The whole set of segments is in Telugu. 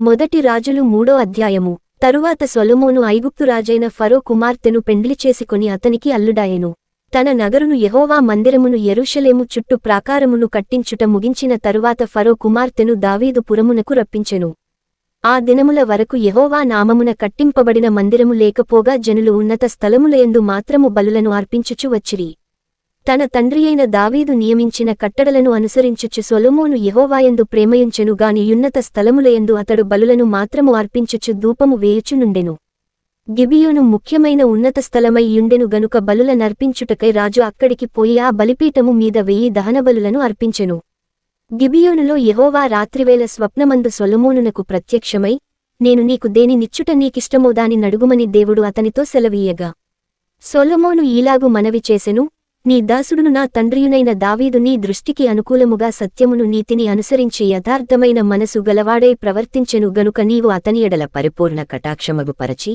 మొదటి రాజులు మూడో అధ్యాయము. తరువాత సొలొమోను ఐగుప్తురాజైన ఫరో కుమార్తెను పెండ్లి చేసుకుని అతనికి అల్లుడాయెను. తన నగరును యహోవా మందిరమును ఎరుషలేము చుట్టూ ప్రాకారమును కట్టించుట ముగించిన తరువాత ఫరో కుమార్తెను దావీదు పురమునకు రప్పించెను. ఆ దినముల వరకు యహోవా నామమున కట్టింపబడిన మందిరము లేకపోగా జనులు ఉన్నత స్థలములయందు మాత్రము బలులను అర్పించుచు వచ్చిరి. తన తండ్రియైన దావీదు నియమించిన కట్టడలను అనుసరించుచు సొలొమోను యహోవాయందు ప్రేమయుంచెను గాని యున్నత స్థలములయందు అతడు బలులను మాత్రము అర్పించుచు ధూపము వేయుచునుండెను. గిబియోను ముఖ్యమైన ఉన్నత స్థలమై యుండెను గనుక బలుల నర్పించుటకై రాజు అక్కడికి పోయి ఆ బలిపీఠము మీద వెయ్యి దహనబలులను అర్పించెను. గిబియోనులో యహోవా రాత్రివేళ స్వప్నమందు సొలమోనునకు ప్రత్యక్షమై నేను నీకు దేని నిచ్చుట నీకిష్టమో దాని నడుగుమని దేవుడు అతనితో సెలవీయగా. సొలమోను ఈలాగు మనవి చేసెను నీ దాసుడును నా తండ్రియునైన దావీదు నీ దృష్టికి అనుకూలముగా సత్యమును నీతిని అనుసరించి యథార్థమైన మనసు గలవాడై ప్రవర్తించెను గనుక నీవు అతని ఎడల పరిపూర్ణ కటాక్షమగుపరచి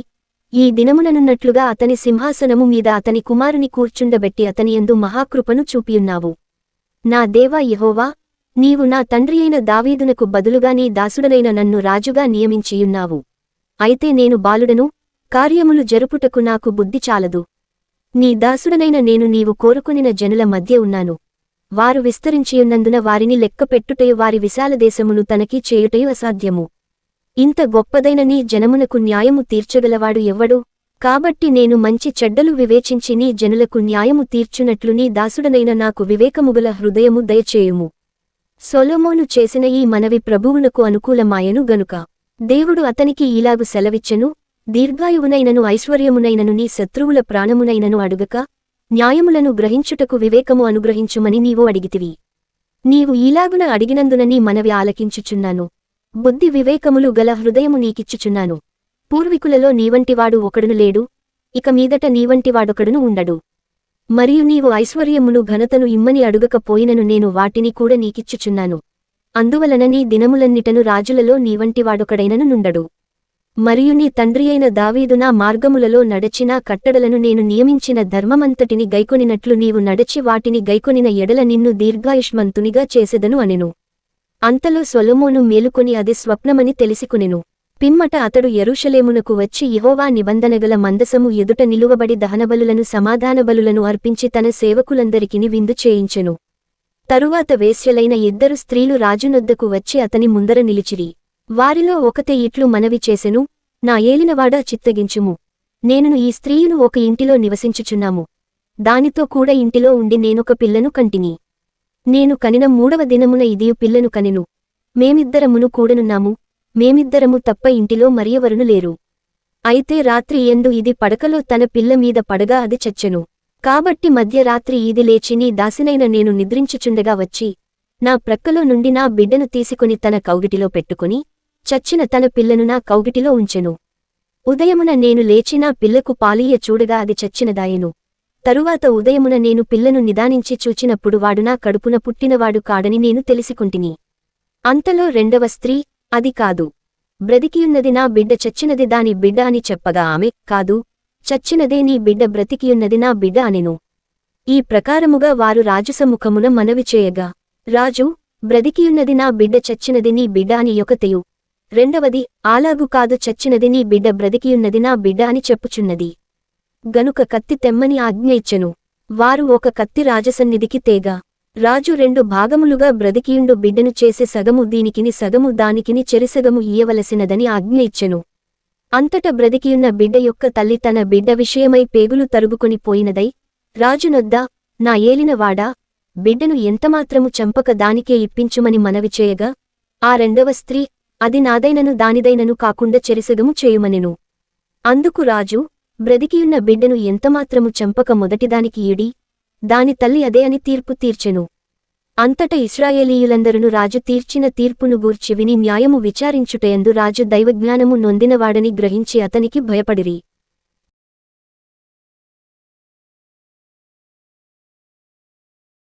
ఈ దినముననున్నట్లుగా అతని సింహాసనము మీద అతని కుమారుని కూర్చుండబెట్టి అతని యందు మహాకృపను చూపియున్నావు. నా దేవా యహోవా నీవు నా తండ్రియైన దావీదునకు బదులుగా నీ దాసుడనైన నన్ను రాజుగా నియమించియున్నావు. అయితే నేను బాలుడను కార్యములు జరుపుటకు నాకు బుద్ధి చాలదు. నీ దాసుడనైన నేను నీవు కోరుకునిన జనుల మధ్య ఉన్నాను. వారు విస్తరించియున్నందున వారిని లెక్కపెట్టుటయు వారి విశాల దేశమును తనకి చేయుటయు అసాధ్యము. ఇంత గొప్పదైన నీ జనమునకు న్యాయము తీర్చగలవాడు ఎవ్వడు కాబట్టి నేను మంచి చెడ్డలు వివేచించి నీ జనులకు న్యాయము తీర్చునట్లు నీ దాసుడనైన నాకు వివేకముగల హృదయము దయచేయుము. సొలోమోను చేసిన ఈ మనవి ప్రభువునకు అనుకూలమాయను గనుక. దేవుడు అతనికి ఇలాగు సెలవిచ్చెను దీర్ఘాయువునైనను ఐశ్వర్యమునైనను నీ శత్రువుల ప్రాణమునైనను అడుగక న్యాయములను గ్రహించుటకు వివేకము అనుగ్రహించుమని నీవు అడిగితివి. నీవు ఈలాగున అడిగినందునని మనవి ఆలకించుచున్నాను. బుద్ధి వివేకములు గల హృదయము నీకిచ్చుచున్నాను. పూర్వీకులలో నీవంటివాడు ఒకడును లేడు ఇక మీదట నీవంటివాడొకడును ఉండడు. మరియు నీవు ఐశ్వర్యమును ఘనతను ఇమ్మని అడుగకపోయినను నేను వాటిని కూడా నీకిచ్చుచున్నాను. అందువలన నీ దినములన్నిటను రాజులలో నీవంటివాడొకడైనను నుండడు. మరియు నీ తండ్రియైన దావీదు నా మార్గములలో నడచిన కట్టడలను నేను నియమించిన ధర్మమంతటిని గైకొనినట్లు నీవు నడచి వాటిని గైకొనిన ఎడల నిన్ను దీర్ఘాయుష్మంతునిగా చేసెదను అనెను. అంతలో సొలమోను మేలుకొని అది స్వప్నమని తెలిసికొనెను. పిమ్మట అతడు ఎరుషలేమునకు వచ్చి యహోవా నిబంధనగల మందసము ఎదుట నిలువబడి దహనబలులను సమాధానబలులను అర్పించి తన సేవకులందరికిని విందు చేయించెను. తరువాత వేశ్యలైన ఇద్దరు స్త్రీలు రాజునొద్దకు వచ్చి అతని ముందర నిలిచిరి. వారిలో ఒకతే ఇట్లు మనవి చేసెను నా ఏలినవాడా చిత్తగించుము. నేనును ఈ స్త్రీయును ఒక ఇంటిలో నివసించుచున్నాము. దానితో కూడా ఇంటిలో ఉండి నేనొక పిల్లను కంటిని. నేను కనిన మూడవ దినమున ఇదియు పిల్లను కనెను. మేమిద్దరమును కూడనున్నాము మేమిద్దరము తప్ప ఇంటిలో మరియవరును లేరు. అయితే రాత్రి ఎందు ఇది పడకలో తన పిల్ల మీద పడగా అది చచ్చెను. కాబట్టి మధ్యరాత్రి ఇది లేచి నీ దాసినైన నేను నిద్రించుచుండగా వచ్చి నా ప్రక్కలో నుండి నా బిడ్డను తీసుకుని తన కౌగిటిలో పెట్టుకుని చచ్చిన తన పిల్లను నా కౌగిటిలో ఉంచెను. ఉదయమున నేను లేచి నా పిల్లకు పాలీయ చూడగా అది చచ్చినదాయెను. తరువాత ఉదయమున నేను పిల్లను నిదానించి చూచినప్పుడు వాడు నా కడుపున పుట్టినవాడు కాడని నేను తెలిసికుంటిని. అంతలో రెండవ స్త్రీ అది కాదు. బ్రతికియున్నది నా బిడ్డ చచ్చినది దాని బిడ్డ అని చెప్పగా ఆమె కాదు. చచ్చినదే నీ బిడ్డ బ్రతికియున్నది నా బిడ్డ అనెను. ఈ ప్రకారముగా వారు రాజసముఖమున మనవి చేయగా రాజు బ్రతికియున్నది నా బిడ్డ చచ్చినది నీ బిడ్డ అని యొకతెయు. రెండవది ఆలాగు కాదు చచ్చినది నీ బిడ్డ బ్రతికియున్నది నా బిడ్డ అని చెప్పుచున్నది. గనుక కత్తి తెమ్మని ఆజ్ఞ ఇచ్చెను. వారు ఒక కత్తి రాజసన్నిధికి తేగా. రాజు రెండు భాగములుగా బ్రతికియుండు బిడ్డను చేసే సగము దీనికిని సగము దానికిని చెరిసగము ఇయ్యవలసినదని ఆజ్ఞ ఇచ్చెను. అంతట బ్రతికియున్న బిడ్డ యొక్క తల్లి తన బిడ్డ విషయమై పేగులు తరుగుకొని పోయినదై రాజునొద్దా నా ఏలినవాడా బిడ్డను ఎంతమాత్రము చంపక దానికే ఇప్పించుమని మనవి చేయగా ఆ రెండవ స్త్రీ అది నాదైనను దానిదైనను కాకుండా చెరిసగము చేయుమనెను. అందుకు రాజు బ్రతికియున్న బిడ్డను ఎంతమాత్రము చంపక మొదటిదానికి ఈడి దాని తల్లి అదే అని తీర్పు తీర్చెను. అంతట ఇస్రాయేలీయులందరును రాజు తీర్చిన తీర్పును గూర్చి విని న్యాయము విచారించుటయందు రాజు దైవజ్ఞానము నొందినవాడని గ్రహించి అతనికి భయపడిరి.